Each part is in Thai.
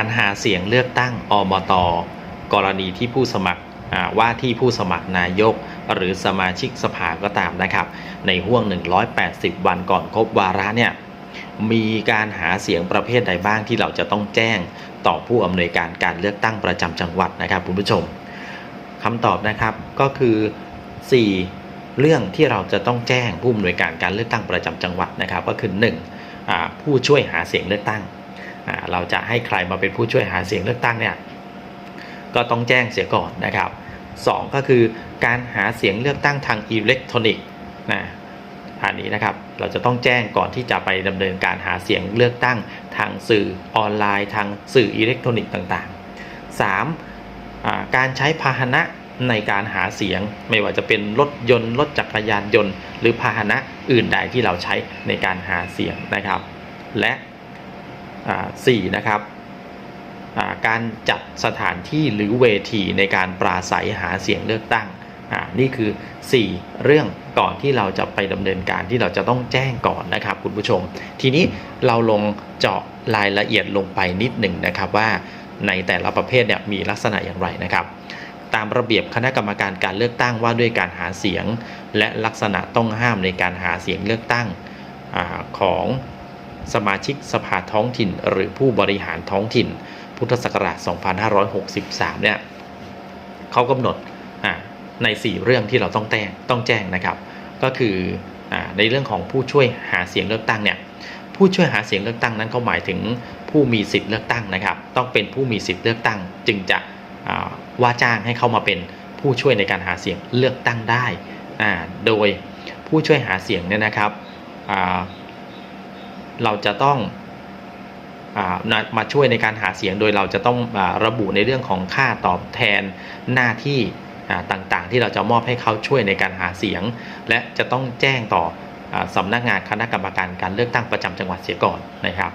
การหาเสียงเลือกตั้งอบต กรณีที่ผู้สมัครว่าที่ผู้สมัครนายก หรือสมาชิกสภาก็ตามนะครับ ในห่วง 180 วันก่อนครบวาระเนี่ยมีการหาเสียงประเภทใดบ้างที่เราจะต้องแจ้งต่อผู้อำนวยการการเลือกตั้งประจำจังหวัดนะครับคุณผู้ชมคำตอบนะครับก็คือ 4 เรื่องที่เราจะต้องแจ้งผู้อำนวยการการเลือกตั้งประจำจังหวัดนะครับ ก็คือ1อ่าผู้ช่วยหาเสียงเลือกตั้ง เราจะให้ใครมาเป็นผู้ช่วยหาเสียงเลือกตั้งเนี่ยก็ต้องแจ้งเสียก่อนนะครับสองก็คือการหาเสียงเลือกตั้งทางอิเล็กทรอนิกส์นะอันนี้นะครับเราจะต้องแจ้งก่อนที่จะไปดำเนินการหาเสียงเลือกตั้งทางสื่อออนไลน์ ทางสื่ออิเล็กทรอนิกส์ต่างๆ 3. การใช้พาหนะในการหาเสียงไม่ว่าจะเป็นรถยนต์รถจักรยานยนต์ หรือพาหนะอื่นใดที่เราใช้ในการหาเสียงนะครับ และ สี่นะครับอ่าการจัดสถานที่หรือเวทีในการปราศัยหาเสียงเลือกตั้งอ่านี่คือ 4 เรื่องก่อนที่เราจะไปดำเนินการที่เราจะต้องแจ้งก่อนนะครับคุณผู้ชม ทีนี้เราลงเจาะรายละเอียดลงไปนิดหนึ่งนะครับว่าในแต่ละประเภทเนี่ยมีลักษณะอย่างไรนะครับ ตามระเบียบคณะกรรมการการเลือกตั้งว่าด้วยการหาเสียง และลักษณะต้องห้ามในการหาเสียงเลือกตั้งอาของ สมาชิกสภาท้องถิ่น หรือผู้บริหารท้องถิ่น พุทธศักราช 2563 เนี่ยเขากำหนดใน 4 เรื่องที่เราต้องแจ้งต้องแจ้งนะครับ ก็คืออในเรื่องของผู้ช่วยหาเสียงเลือกตั้งเนี่ยผู้ช่วยหาเสียงเลือกตั้งนั้นเขาหมายถึงผู้มีสิทธิ์เลือกตั้งนะครับ ต้องเป็นผู้มีสิทธิ์เลือกตั้ง จึงจะว่าจ้างให้เข้ามาเป็นผู้ช่วยในการหาเสียงเลือกตั้งได้ โดยผู้ช่วยหาเสียงเนี่ยนะครับ เราจะต้องมาช่วยในการหาเสียงโดยเราจะต้องอระบุในเรื่องของค่าตอบแทนหน้าที่ต่างๆ ที่เราจะมอบให้เขาช่วยในการหาเสียง และจะต้องแจ้งต่ออาสำนักงานคณะกรรมการการเลือกตั้งประจำจังหวัดเสียก่อนนะครับ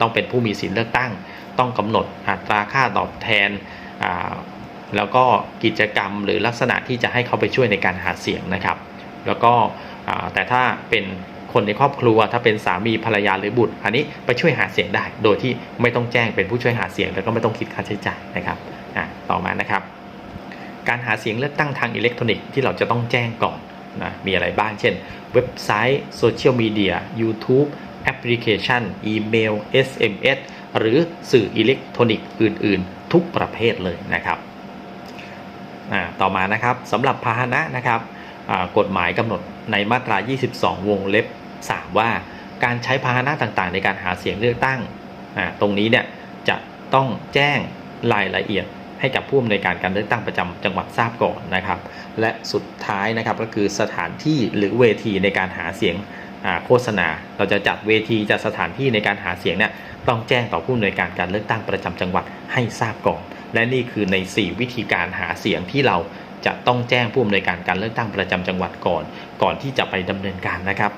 ต้องเป็นผู้มีสิทธิเลือกตั้ง ต้องกำหนดอัตราค่าตอบแทนแล้วก็กิจกรรมหรือลักษณะที่จะให้เขาไปช่วยในการหาเสียงนะครับ แล้วก็แต่ถ้าเป็น คนในครอบครัว ถ้าเป็นสามีภรรยาหรือบุตร อันนี้ไปช่วยหาเสียงได้ โดยที่ไม่ต้องแจ้งเป็นผู้ช่วยหาเสียง แล้วก็ไม่ต้องคิดค่าใช้จ่ายนะครับอ่าต่อมานะครับ การหาเสียงเลือกตั้งทางอิเล็กทรอนิกส์ที่เราจะต้องแจ้งก่อนนะมีอะไรบ้าง เช่น เว็บไซต์โซเชียลมีเดีย YouTube แอปพลิเคชัน อีเมล SMS หรือสื่ออิเล็กทรอนิกส์อื่น ๆ ทุกประเภทเลยนะครับอ่าต่อมานะครับสำหรับพาหนะนะครับ กฎหมายกำหนดในมาตรา 22 วงเล็บ 3 ว่าการใช้พาหนะต่างๆ ในการหาเสียงเลือกตั้ง ตรงนี้เนี่ยจะต้องแจ้งรายละเอียดให้กับผู้อำนวยการการเลือกตั้งประจำจังหวัดทราบก่อนนะครับ และสุดท้ายนะครับก็คือสถานที่หรือเวทีในการหาเสียงโฆษณา เราจะจัดเวทีจัดสถานที่ในการหาเสียงเนี่ยต้องแจ้งต่อผู้อำนวยการการเลือกตั้งประจำจังหวัดให้ทราบก่อน และนี่คือใน 4 วิธีการหาเสียงที่เรา จะต้องแจ้งผู้อำนวยการการเลือกตั้งประจำจังหวัดก่อน ก่อนที่จะไปดำเนินการนะครับ